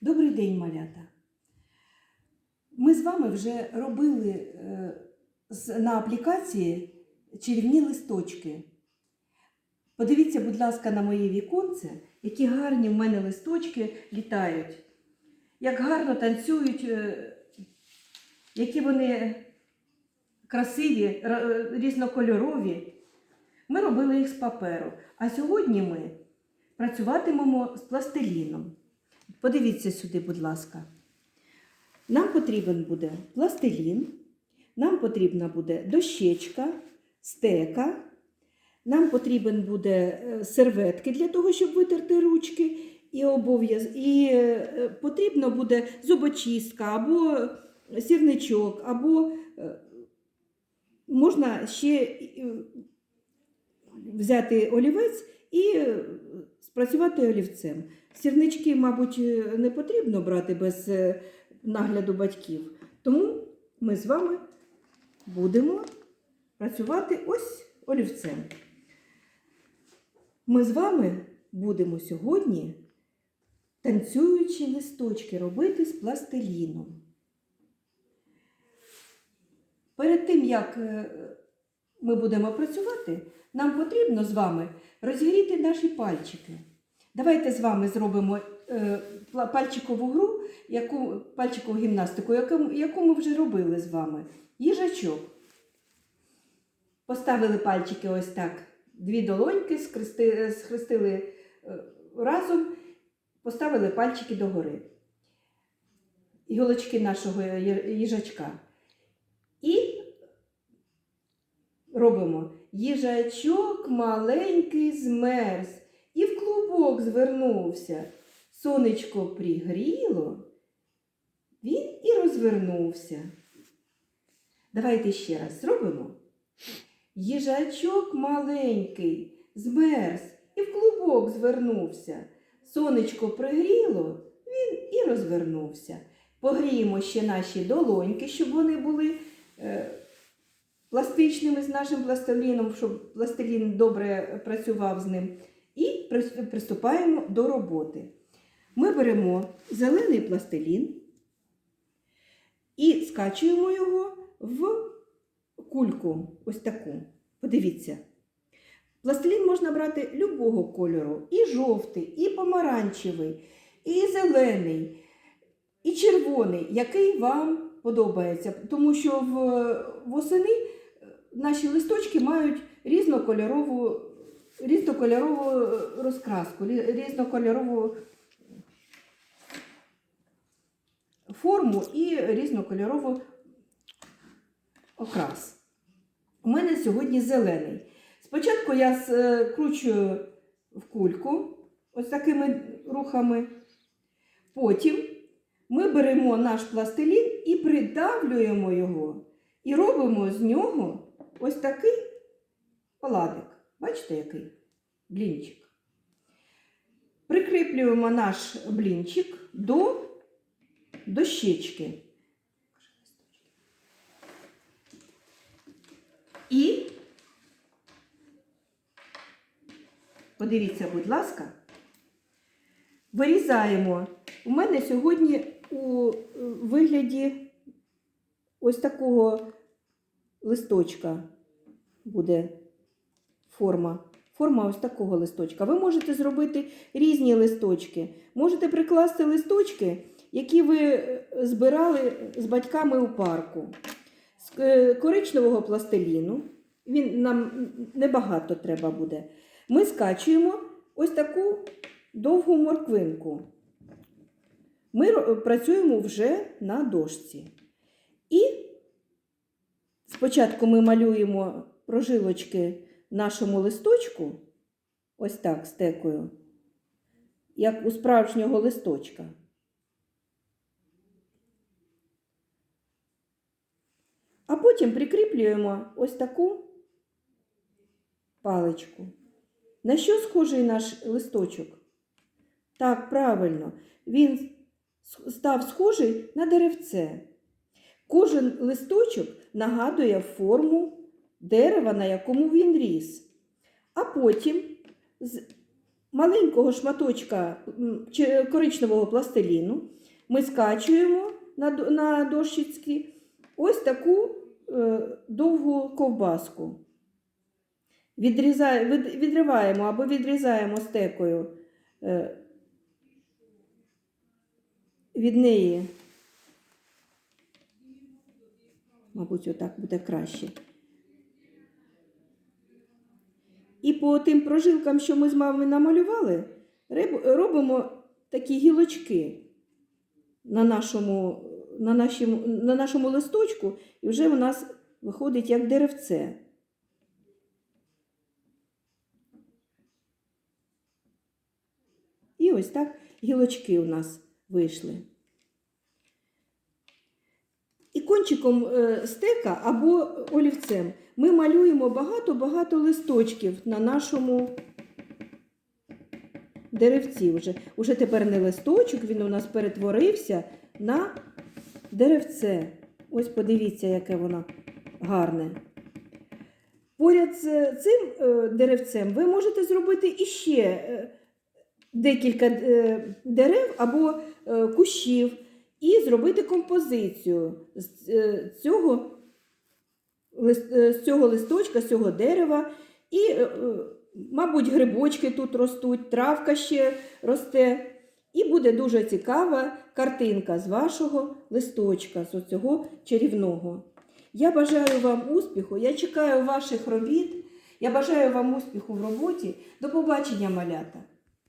Добрий день, малята. Ми з вами вже робили е, на аплікації чарівні листочки. Подивіться, будь ласка, на моє віконце, які гарні в мене листочки літають. Як гарно танцюють, е, які вони красиві, е, різнокольорові. Ми робили їх з паперу. А сьогодні ми працюватимемо з пластиліном. Подивіться сюди, будь ласка. Нам потрібен буде пластилін, нам потрібна буде дощечка, стека, нам потрібен буде е, серветки для того, щоб витерти ручки, і обов'яз, і е, потрібно буде зубочистка або сірничок, або е, можна ще взяти олівець і е, спрацювати олівцем. Сірнички, мабуть, е, не потрібно брати без е, нагляду батьків. Тому ми з вами будемо працювати ось олівцем. Ми з вами будемо сьогодні танцюючі листочки робити з пластиліном. Перед тим, як ми будемо працювати, нам потрібно з вами розігріти наші пальчики. Давайте з вами зробимо е, пальчикову гру, яку, пальчикову гімнастику, яку, яку ми вже робили з вами. Їжачок. Поставили пальчики ось так, дві долоньки, скрести, схрестили е, разом, поставили пальчики догори. Іголочки нашого їжачка. І робимо їжачок маленький змерз і в клубок звернувся. Сонечко пригріло, він і розвернувся. Давайте ще раз зробимо. Їжачок маленький змерз і в клубок звернувся. Сонечко пригріло, він і розвернувся. Погріємо ще наші долоньки, щоб вони були е, пластичними з нашим пластиліном, щоб пластилін добре працював з ним. І приступаємо до роботи. Ми беремо зелений пластилін і скачуємо його в кульку, ось таку. Подивіться. Пластилін можна брати любого кольору: і жовтий, і помаранчевий, і зелений, і червоний, який вам подобається. Тому що в, восени наші листочки мають різнокольорову, різнокольорову е, розкраску, різнокольорову форму і різнокольорову окрас. У мене сьогодні зелений. Спочатку я скручую в кульку ось такими рухами. Потім ми беремо наш пластилін і придавлюємо його, і робимо з нього ось такий оладик. Бачите, який? Блінчик. Прикріплюємо наш блінчик до дощечки. І подивіться, будь ласка, вирізаємо. У мене сьогодні у е, вигляді ось такого листочка буде форма. Форма ось такого листочка. Ви можете зробити різні листочки. Можете прикласти листочки, які ви е, збирали з батьками у парку. З е, коричневого пластиліну. Він нам небагато треба буде. Ми скачуємо ось таку довгу морквинку. Ми працюємо вже на дошці. І спочатку ми малюємо прожилочки нашому листочку, ось так, стекою, як у справжнього листочка. А потім прикріплюємо ось таку паличку. На що схожий наш листочок? Так, правильно, він став схожий на деревце. Кожен листочок нагадує форму дерева, на якому він ріс. А потім з маленького шматочка коричневого пластиліну ми скачуємо на, до- на дощечці ось таку е, довгу ковбаску. Відриваємо або відрізаємо стекою е, від неї. Мабуть, отак буде краще. І по тим прожилкам, що ми з вами намалювали, робимо такі гілочки на нашому, на, нашому, на нашому листочку, і вже у нас виходить як деревце. І ось так гілочки у нас вийшли. І кончиком е, стека або олівцем ми малюємо багато-багато листочків на нашому деревці. Уже. Уже тепер не листочок, він у нас перетворився на деревце. Ось подивіться, яке воно гарне. Поряд з цим е, деревцем ви можете зробити іще е, декілька е, дерев або е, кущів і зробити композицію з е, цього, е, з цього листочка, з цього дерева. І, е, мабуть, грибочки тут ростуть, травка ще росте. І буде дуже цікава картинка з вашого листочка, з цього чарівного. Я бажаю вам успіху, я чекаю ваших робіт. Я бажаю вам успіху в роботі. До побачення, малята!